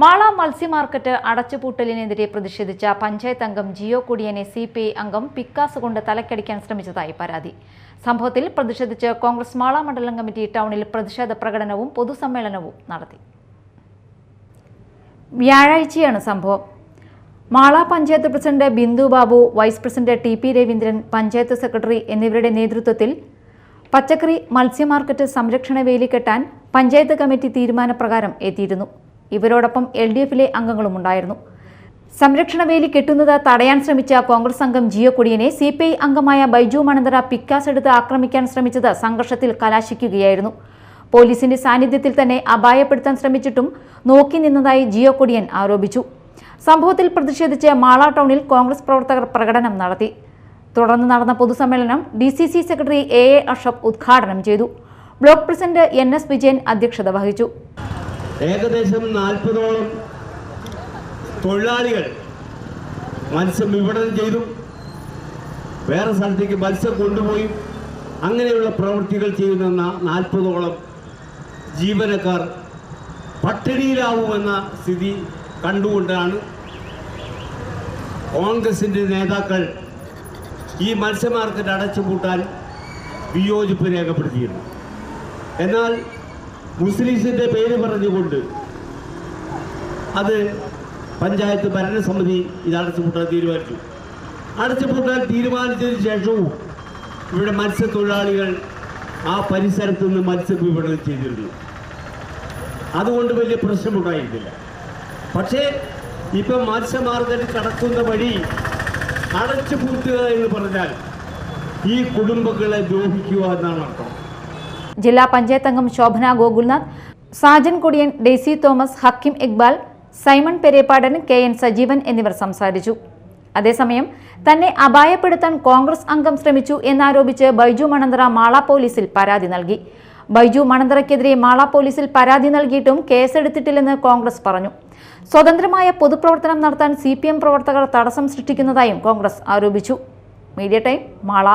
മാള മത്സ്യ മാർക്കറ്റ് അടച്ചുപൂട്ടലിനെതിരെ പ്രതിഷേധിച്ച പഞ്ചായത്ത് അംഗം ജിയോ കുടിയനെ സി പി ഐ അംഗം പിക്കാസ് കൊണ്ട് തലക്കടിക്കാൻ ശ്രമിച്ചതായി പരാതി. സംഭവത്തിൽ പ്രതിഷേധിച്ച് കോൺഗ്രസ് മാള മണ്ഡലം കമ്മിറ്റി ടൗണിൽ പ്രതിഷേധ പ്രകടനവും പൊതുസമ്മേളനവും നടത്തി. വ്യാഴാഴ്ചയാണ് സംഭവം. Mala panchayat president Bindu Babu vice president T P Raveendran panchayat secretary എന്നിവരുടെ നേതൃത്വത്തിൽ പച്ചക്കറി മത്സ്യ മാർക്കറ്റ് സംരക്ഷണ വേലി കെട്ടാൻ പഞ്ചായത്ത് കമ്മിറ്റി തീരുമാനപ്രകാരം എത്തിയിരുന്നു. ഇവരോടൊപ്പം എൽ ഡി എഫിലെ അംഗങ്ങളുമുണ്ടായിരുന്നു സംരക്ഷണ വേലി കെട്ടുന്നത് തടയാൻ ശ്രമിച്ച കോൺഗ്രസ് അംഗം ജിയോ കുടിയനെ സി പി ഐ അംഗമായ ബൈജു മണന്തര പിക്കാസ് എടുത്ത് ആക്രമിക്കാൻ ശ്രമിച്ചത് സംഘർഷത്തിൽ കലാശിക്കുകയായിരുന്നു. പോലീസിന്റെ സാന്നിധ്യത്തിൽ തന്നെ അപായപ്പെടുത്താൻ ശ്രമിച്ചിട്ടും നോക്കി നിന്നതായി ജിയോ കുടിയൻ ആരോപിച്ചു. സംഭവത്തിൽ പ്രതിഷേധിച്ച് മാള ടൗണിൽ കോൺഗ്രസ് പ്രവർത്തകർ പ്രകടനം നടത്തി. തുടർന്ന് നടന്ന പൊതുസമ്മേളനം D C C secretary A A Ashab ഉദ്ഘാടനം ചെയ്തു. Block president N S Vijayan അധ്യക്ഷത വഹിച്ചു. ഏകദേശം നാൽപ്പതോളം തൊഴിലാളികൾ മത്സ്യം വിപണനം ചെയ്തു. വേറെ സ്ഥലത്തേക്ക് മത്സ്യം കൊണ്ടുപോയി. അങ്ങനെയുള്ള പ്രവൃത്തികൾ ചെയ്യുന്ന നാൽപ്പതോളം ജീവനക്കാർ പട്ടിണിയിലാവുമെന്ന സ്ഥിതി കണ്ടുകൊണ്ടാണ് കോൺഗ്രസിന്റെ നേതാക്കൾ ഈ മത്സ്യ മാർക്കറ്റ് അടച്ചുപൂട്ടാൻ വിയോജിപ്പ് രേഖപ്പെടുത്തിയിരുന്നു എന്നാൽ മുസ്ലിംസിന്റെ പേര് പറഞ്ഞുകൊണ്ട് അത് പഞ്ചായത്ത് ഭരണസമിതി ഇത് അടച്ചുപൂട്ടാൻ തീരുമാനിച്ചു. അടച്ചുപൂട്ടാൻ തീരുമാനിച്ചതിന് ശേഷവും ഇവിടെ മത്സ്യത്തൊഴിലാളികൾ ആ പരിസരത്ത് നിന്ന് മത്സ്യവിപണനം ചെയ്തിരുന്നു. അതുകൊണ്ട് വലിയ പ്രശ്നമുണ്ടായിരുന്നില്ല. പക്ഷേ ഇപ്പം മത്സ്യമാർഗത്തിൽ കടക്കുന്ന വഴി അടച്ചു പൂർത്തുക എന്ന് പറഞ്ഞാൽ ഈ കുടുംബങ്ങളെ ദ്രോഹിക്കുക എന്നാണ് അർത്ഥം. ജില്ലാ പഞ്ചായത്ത് അംഗം ശോഭന ഗോകുൽനാഥ് സാജൻ കൊടിയൻ ഡെയ്സി തോമസ് ഹക്കിം ഇക്ബാൽ സൈമൺ പെരേപ്പാടൻ കെ എൻ സജീവൻ എന്നിവർ സംസാരിച്ചു. അതേസമയം തന്നെ അപായപ്പെടുത്താൻ കോൺഗ്രസ് അംഗം ശ്രമിച്ചു എന്നാരോപിച്ച് ബൈജു മണന്തറ മാള പോലീസിൽ പരാതി നൽകി. ബൈജു മണന്തറയ്ക്കെതിരെ മാള പോലീസിൽ പരാതി നൽകിയിട്ടും കേസെടുത്തിട്ടില്ലെന്ന് കോൺഗ്രസ് പറഞ്ഞു. സ്വതന്ത്രമായ പൊതുപ്രവർത്തനം നടത്താൻ സി പ്രവർത്തകർ തടസ്സം സൃഷ്ടിക്കുന്നതായും കോൺഗ്രസ് ആരോപിച്ചു. Media time Mala.